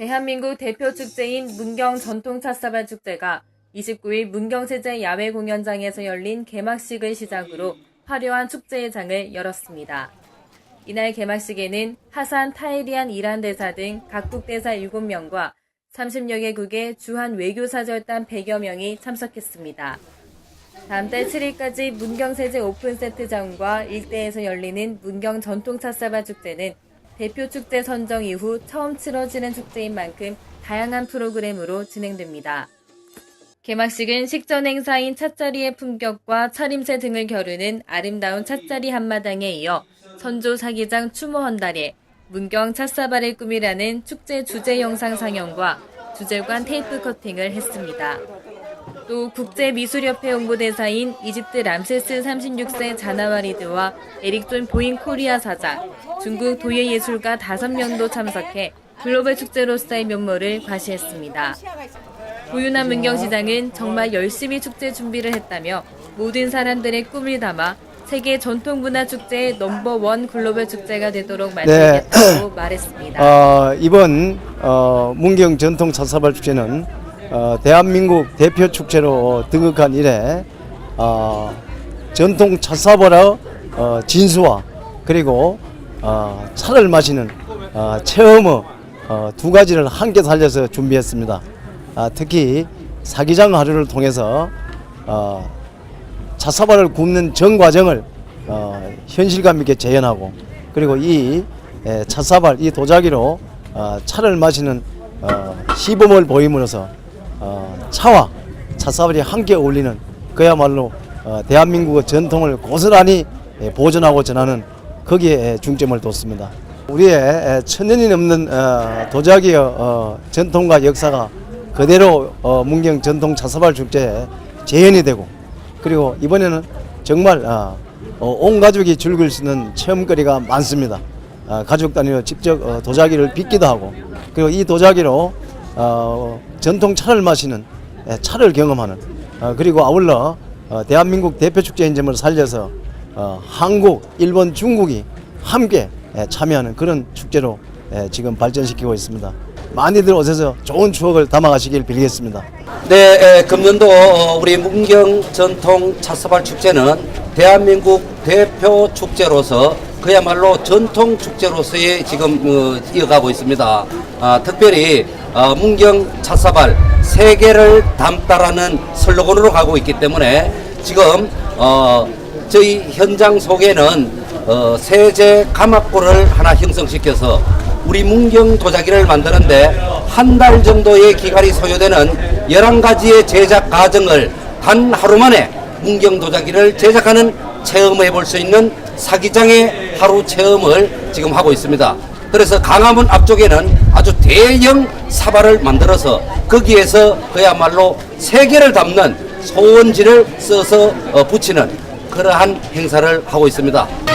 대한민국 대표 축제인 문경 전통 찻사발 축제가 29일 문경세제 야외 공연장에서 열린 개막식을 시작으로 화려한 축제의 장을 열었습니다. 이날 개막식에는 하산 타이리안 이란 대사 등 각국 대사 7명과 30여 개국의 주한 외교사 절단 100여 명이 참석했습니다. 다음 달 7일까지 문경세제 오픈세트장과 일대에서 열리는 문경 전통 찻사발 축제는 대표 축제 선정 이후 처음 치러지는 축제인 만큼 다양한 프로그램으로 진행됩니다. 개막식은 식전 행사인 찻자리의 품격과 차림새 등을 겨루는 아름다운 찻자리 한마당에 이어 선조 사기장 추모 헌달에 문경 찻사발의 꿈이라는 축제 주제 영상 상영과 주제관 테이프 커팅을 했습니다. 또 국제미술협회 홍보대사인 이집트 람세스 36세 자나와리드와 에릭존 보잉 코리아 사장, 중국 도예예술가 5명도 참석해 글로벌 축제로서의 면모를 과시했습니다. 고윤한 문경시장은 정말 열심히 축제 준비를 했다며 모든 사람들의 꿈을 담아 세계 전통문화 축제의 넘버원 글로벌 축제가 되도록 만들겠다고 말했습니다. 어, 이번 어, 문경 전통 찻사발 축제는 어, 대한민국 대표 축제로 등극한 이래 어, 전통 찻사발의 어, 진수와 그리고 어, 차를 마시는 어, 체험의 어, 두 가지를 함께 살려서 준비했습니다. 아, 특히 사기장 하루를 통해서 어, 찻사발을 굽는 전 과정을 어, 현실감 있게 재현하고 그리고 이 에, 찻사발 이 도자기로 어, 차를 마시는 어, 시범을 보임으로써 어, 차와 찻사발이 함께 어울리는 그야말로 어, 대한민국의 전통을 고스란히 에, 보존하고 전하는 거기에 에, 중점을 뒀습니다. 우리의 에, 천년이 넘는 어, 도자기의 어, 전통과 역사가 그대로 어, 문경 전통 찻사발 축제에 재현이 되고 그리고 이번에는 정말 어, 어, 온 가족이 즐길 수 있는 체험거리가 많습니다. 어, 가족 단위로 직접 어, 도자기를 빚기도 하고 그리고 이 도자기로 어, 전통 차를 마시는 예, 차를 경험하는 어, 그리고 아울러 어, 대한민국 대표 축제 인 점을 살려서 어, 한국, 일본, 중국이 함께 예, 참여하는 그런 축제로 예, 지금 발전시키고 있습니다. 많이들 오셔서 좋은 추억을 담아가시길 빌겠습니다. 네, 에, 금년도 어, 우리 문경 전통 찻사발 축제는 대한민국 대표 축제로서 그야말로 전통 축제로서의 지금 어, 이어가고 있습니다. 아, 특별히 어, 문경 찻사발 세계를 담다라는 슬로건으로 가고 있기 때문에 지금 어, 저희 현장 속에는 어, 세제 가마골을 하나 형성시켜서 우리 문경 도자기를 만드는데 한 달 정도의 기간이 소요되는 11가지의 제작 과정을 단 하루 만에 문경 도자기를 제작하는 체험해 볼 수 있는 사기장의 하루 체험을 지금 하고 있습니다. 그래서 강화문 앞쪽에는 아주 대형 사발을 만들어서 거기에서 그야말로 세계를 담는 소원지를 써서 어, 붙이는 그러한 행사를 하고 있습니다.